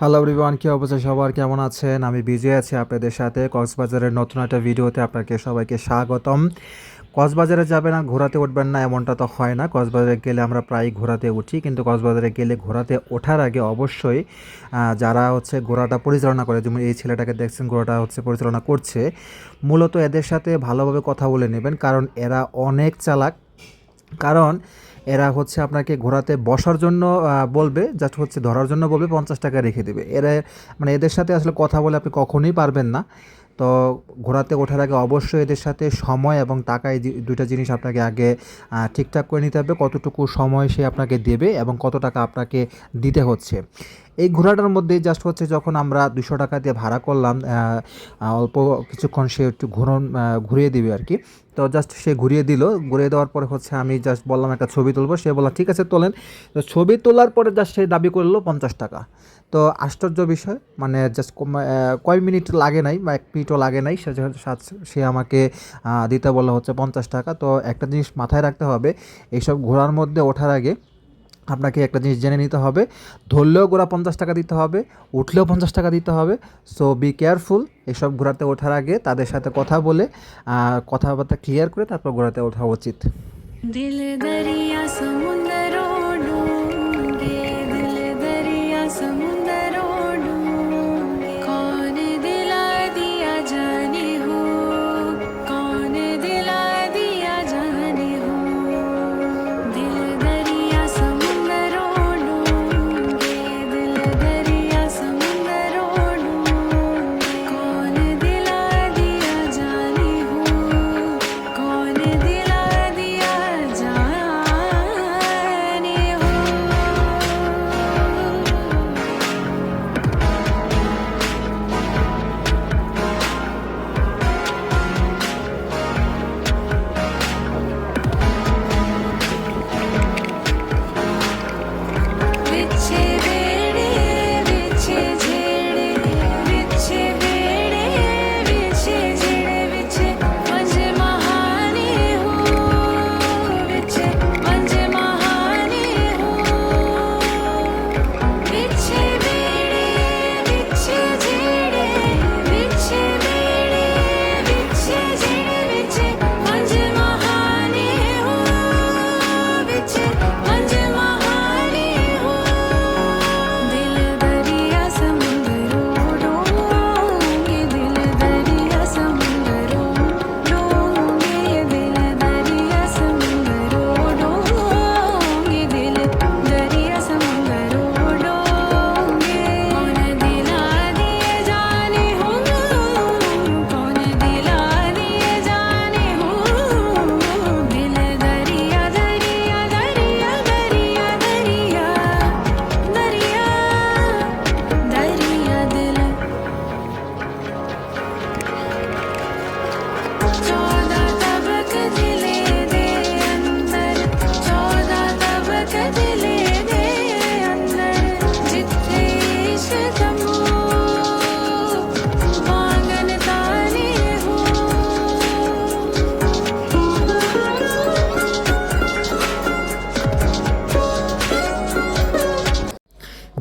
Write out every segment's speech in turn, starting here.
Hello everyone কী অবস্থা? সবার কেমন আছেন? আমি বিজয় আছি আপনাদের সাথে। কক্সবাজারের নতুন একটা ভিডিওতে আপনাকে সবাইকে স্বাগতম। কক্সবাজারে যাবেন আর ঘোরাতে উঠবেন না, এমনটা তো হয় না। কক্সবাজারে গেলে আমরা প্রায় ঘোরাতে উঠি, কিন্তু কক্সবাজারে গেলে ঘোরাতে ওঠার আগে অবশ্যই যারা হচ্ছে ঘোড়াটা পরিচালনা করে, যেমন এই ছেলেটাকে দেখছেন ঘোড়াটা হচ্ছে পরিচালনা করছে, মূলত এদের সাথে ভালোভাবে কথা বলে নেবেন, কারণ এরা অনেক চালাক। কারণ এরা হচ্ছে আপনাকে ঘোরাতে বসার জন্য বলবে জাস্ট হচ্ছে ধরার জন্য বলবে, পঞ্চাশ টাকা রেখে দেবে। এরা মানে এদের সাথে আসলে কথা বলে আপনি কখনোই পারবেন না। তো ঘোরাতে ওঠার আগে অবশ্যই এদের সাথে সময় এবং টাকা এই দুইটা জিনিস আপনাকে আগে ঠিকঠাক করে নিতে হবে, কতটুকু সময় সে আপনাকে দেবে এবং কত টাকা আপনাকে দিতে হচ্ছে। এই ঘোরাটার মধ্যে জাস্ট হচ্ছে যখন আমরা দুশো টাকা দিয়ে ভাড়া করলাম অল্প কিছুক্ষণ সে একটু ঘুরন ঘুরিয়ে দিবে আর কি। তো জাস্ট সে ঘুরিয়ে দিল, ঘুরিয়ে দেওয়ার পরে হচ্ছে আমি জাস্ট বললাম একটা ছবি তুলবো, সে বললাম ঠিক আছে, তোলেন। তো ছবি তোলার পরে জাস্ট সে দাবি করল পঞ্চাশ টাকা। তো আশ্চর্য বিষয় মানে জাস্ট কয় মিনিট লাগে নাই বা এক মিনিটও লাগে নাই, সে সে আমাকে দিতে বলা হচ্ছে পঞ্চাশ টাকা। তো একটা জিনিস মাথায় রাখতে হবে, এইসব ঘোরার মধ্যে ওঠার আগে আপনাকে একটা জিনিস জেনে নিতে হবে, ধরলেও ঘোরা পঞ্চাশ টাকা দিতে হবে, উঠলেও পঞ্চাশ টাকা দিতে হবে। সো বি কেয়ারফুল এসব ঘোরাতে ওঠার আগে তাদের সাথে কথা বলে কথাবার্তা ক্লিয়ার করে তারপর ঘোরাতে ওঠা উচিত।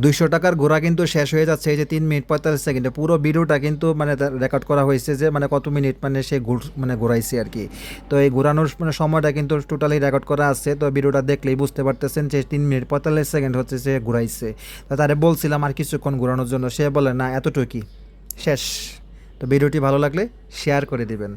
দুইশো টাকার ঘোরা কিন্তু শেষ হয়ে যাচ্ছে, এই যে তিন মিনিট পঁয়তাল্লিশ সেকেন্ডে। পুরো ভিডিওটা কিন্তু মানে রেকর্ড করা হয়েছে যে মানে কত মিনিট মানে সে ঘুর মানে ঘোরাইছে আর কি। তো এই ঘোরানোর মানে সময়টা কিন্তু টোটালি রেকর্ড করা আছে, তো ভিডিওটা দেখলেই বুঝতে পারতেছেন যে তিন মিনিট পঁয়তাল্লিশ সেকেন্ড হচ্ছে সে ঘুরাইছে। তো তারে বলছিলাম আর কিছুক্ষণ ঘোরানোর জন্য, সে বলে, না, এতটুকুই, শেষ। তো ভিডিওটি ভালো লাগলে শেয়ার করে দিবেন।